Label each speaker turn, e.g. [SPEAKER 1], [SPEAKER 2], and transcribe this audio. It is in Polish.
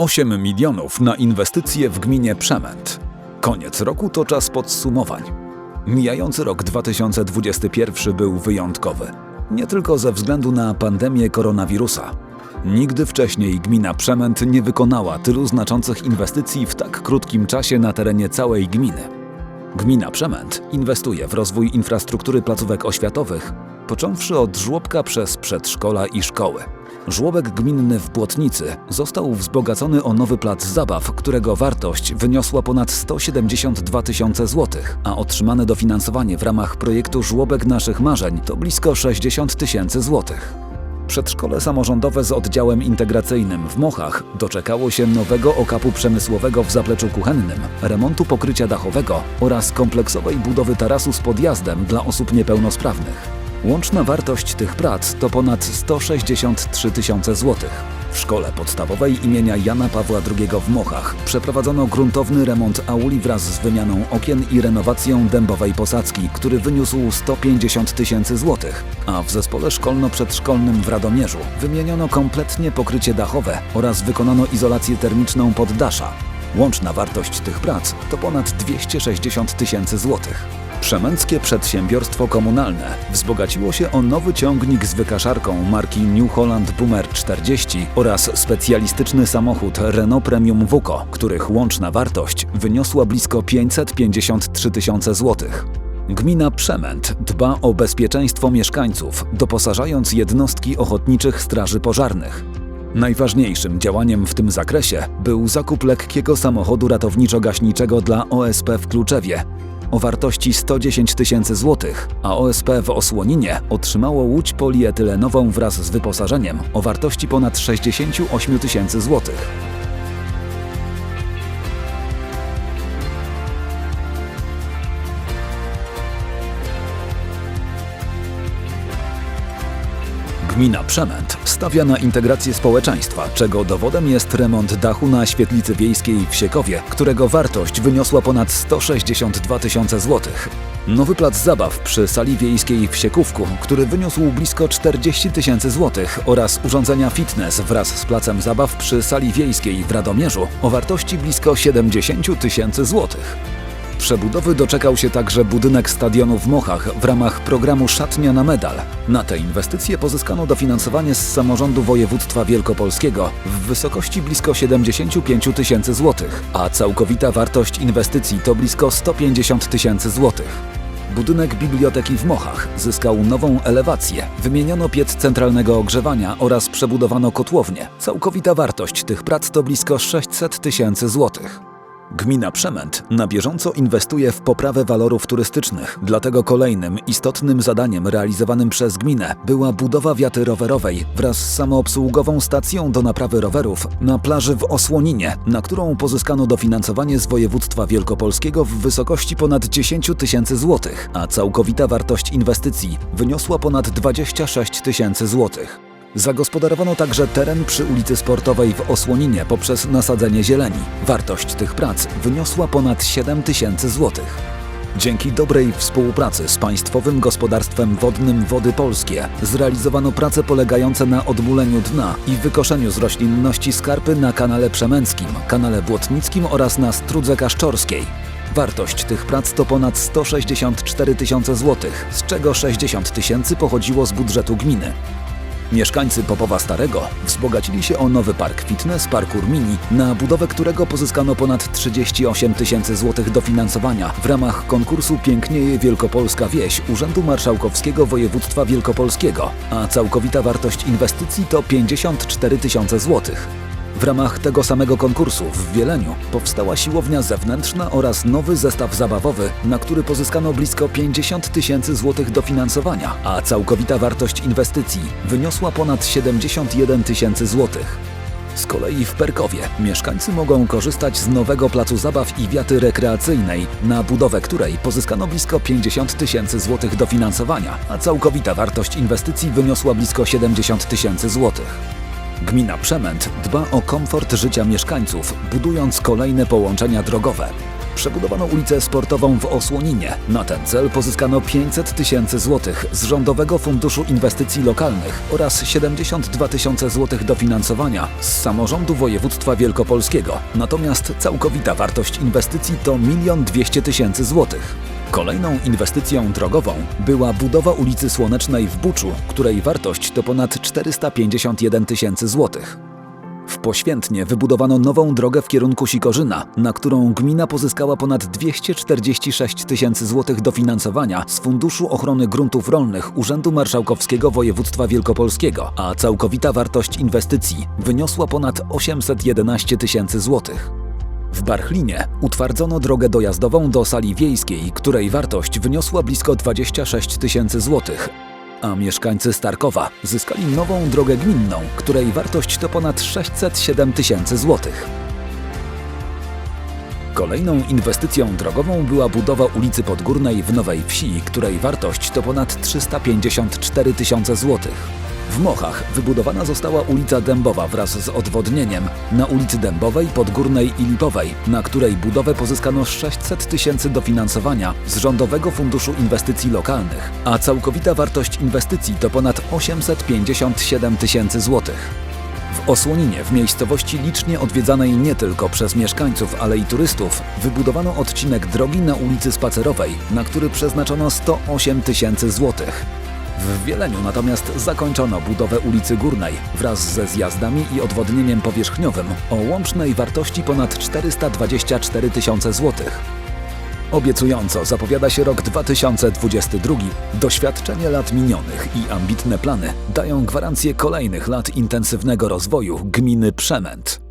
[SPEAKER 1] 8 milionów na inwestycje w gminie Przemęt. Koniec roku to czas podsumowań. Mijający rok 2021 był wyjątkowy. Nie tylko ze względu na pandemię koronawirusa. Nigdy wcześniej gmina Przemęt nie wykonała tylu znaczących inwestycji w tak krótkim czasie na terenie całej gminy. Gmina Przemęt inwestuje w rozwój infrastruktury placówek oświatowych, począwszy od żłobka przez przedszkola i szkoły. Żłobek gminny w Błotnicy został wzbogacony o nowy plac zabaw, którego wartość wyniosła ponad 172 tysiące złotych, a otrzymane dofinansowanie w ramach projektu Żłobek Naszych Marzeń to blisko 60 tysięcy złotych. Przedszkole samorządowe z oddziałem integracyjnym w Mochach doczekało się nowego okapu przemysłowego w zapleczu kuchennym, remontu pokrycia dachowego oraz kompleksowej budowy tarasu z podjazdem dla osób niepełnosprawnych. Łączna wartość tych prac to ponad 163 tysiące złotych. W szkole podstawowej imienia Jana Pawła II w Mochach przeprowadzono gruntowny remont auli wraz z wymianą okien i renowacją dębowej posadzki, który wyniósł 150 tysięcy złotych, a w zespole szkolno-przedszkolnym w Radomierzu wymieniono kompletnie pokrycie dachowe oraz wykonano izolację termiczną poddasza. Łączna wartość tych prac to ponad 260 tysięcy złotych. Przemęckie Przedsiębiorstwo Komunalne wzbogaciło się o nowy ciągnik z wykaszarką marki New Holland Boomer 40 oraz specjalistyczny samochód Renault Premium Vuco, których łączna wartość wyniosła blisko 553 tysiące złotych. Gmina Przemęt dba o bezpieczeństwo mieszkańców, doposażając jednostki ochotniczych straży pożarnych. Najważniejszym działaniem w tym zakresie był zakup lekkiego samochodu ratowniczo-gaśniczego dla OSP w Kluczewie o wartości 110 tysięcy złotych, a OSP w Osłoninie otrzymało łódź polietylenową wraz z wyposażeniem o wartości ponad 68 tysięcy złotych. Gmina Przemęt stawia na integrację społeczeństwa, czego dowodem jest remont dachu na świetlicy wiejskiej w Siekowie, którego wartość wyniosła ponad 162 tysiące złotych. Nowy plac zabaw przy sali wiejskiej w Siekówku, który wyniósł blisko 40 tysięcy złotych oraz urządzenia fitness wraz z placem zabaw przy sali wiejskiej w Radomierzu o wartości blisko 70 tysięcy złotych. Przebudowy doczekał się także budynek stadionu w Mochach w ramach programu Szatnia na Medal. Na te inwestycje pozyskano dofinansowanie z samorządu województwa wielkopolskiego w wysokości blisko 75 tysięcy złotych, a całkowita wartość inwestycji to blisko 150 tysięcy złotych. Budynek biblioteki w Mochach zyskał nową elewację, wymieniono piec centralnego ogrzewania oraz przebudowano kotłownię. Całkowita wartość tych prac to blisko 600 tysięcy złotych. Gmina Przemęt na bieżąco inwestuje w poprawę walorów turystycznych, dlatego kolejnym istotnym zadaniem realizowanym przez gminę była budowa wiaty rowerowej wraz z samoobsługową stacją do naprawy rowerów na plaży w Osłoninie, na którą pozyskano dofinansowanie z województwa wielkopolskiego w wysokości ponad 10 tysięcy złotych, a całkowita wartość inwestycji wyniosła ponad 26 tysięcy złotych. Zagospodarowano także teren przy ulicy Sportowej w Osłoninie poprzez nasadzenie zieleni. Wartość tych prac wyniosła ponad 7 tysięcy złotych. Dzięki dobrej współpracy z Państwowym Gospodarstwem Wodnym Wody Polskie zrealizowano prace polegające na odmuleniu dna i wykoszeniu z roślinności skarpy na kanale Przemęckim, kanale Błotnickim oraz na Strudze Kaszczorskiej. Wartość tych prac to ponad 164 tysiące złotych, z czego 60 tysięcy pochodziło z budżetu gminy. Mieszkańcy Popowa Starego wzbogacili się o nowy park fitness Parkour Mini, na budowę którego pozyskano ponad 38 tysięcy złotych dofinansowania w ramach konkursu Pięknieje Wielkopolska Wieś Urzędu Marszałkowskiego Województwa Wielkopolskiego, a całkowita wartość inwestycji to 54 tysiące złotych. W ramach tego samego konkursu w Wieleniu powstała siłownia zewnętrzna oraz nowy zestaw zabawowy, na który pozyskano blisko 50 tysięcy złotych dofinansowania, a całkowita wartość inwestycji wyniosła ponad 71 tysięcy złotych. Z kolei w Perkowie mieszkańcy mogą korzystać z nowego placu zabaw i wiaty rekreacyjnej, na budowę której pozyskano blisko 50 tysięcy złotych dofinansowania, a całkowita wartość inwestycji wyniosła blisko 70 tysięcy złotych. Gmina Przemęt dba o komfort życia mieszkańców, budując kolejne połączenia drogowe. Przebudowano ulicę sportową w Osłoninie. Na ten cel pozyskano 500 tysięcy złotych z Rządowego Funduszu Inwestycji Lokalnych oraz 72 tysiące złotych dofinansowania z samorządu województwa wielkopolskiego. Natomiast całkowita wartość inwestycji to 1 200 tysięcy złotych. Kolejną inwestycją drogową była budowa ulicy Słonecznej w Buczu, której wartość to ponad 451 tysięcy złotych. W Poświętnie wybudowano nową drogę w kierunku Sikorzyna, na którą gmina pozyskała ponad 246 tysięcy złotych dofinansowania z Funduszu Ochrony Gruntów Rolnych Urzędu Marszałkowskiego Województwa Wielkopolskiego, a całkowita wartość inwestycji wyniosła ponad 811 tysięcy złotych. W Barchlinie utwardzono drogę dojazdową do sali wiejskiej, której wartość wyniosła blisko 26 tysięcy złotych, a mieszkańcy Starkowa zyskali nową drogę gminną, której wartość to ponad 607 tysięcy złotych. Kolejną inwestycją drogową była budowa ulicy Podgórnej w Nowej Wsi, której wartość to ponad 354 tysiące złotych. W Mochach wybudowana została ulica Dębowa wraz z odwodnieniem na ulicy Dębowej, Podgórnej i Lipowej, na której budowę pozyskano 600 tysięcy dofinansowania z Rządowego Funduszu Inwestycji Lokalnych, a całkowita wartość inwestycji to ponad 857 tysięcy złotych. W Osłoninie, w miejscowości licznie odwiedzanej nie tylko przez mieszkańców, ale i turystów, wybudowano odcinek drogi na ulicy Spacerowej, na który przeznaczono 108 tysięcy złotych. W Wieleniu natomiast zakończono budowę ulicy Górnej wraz ze zjazdami i odwodnieniem powierzchniowym o łącznej wartości ponad 424 tysiące złotych. Obiecująco zapowiada się rok 2022. Doświadczenie lat minionych i ambitne plany dają gwarancję kolejnych lat intensywnego rozwoju gminy Przemęt.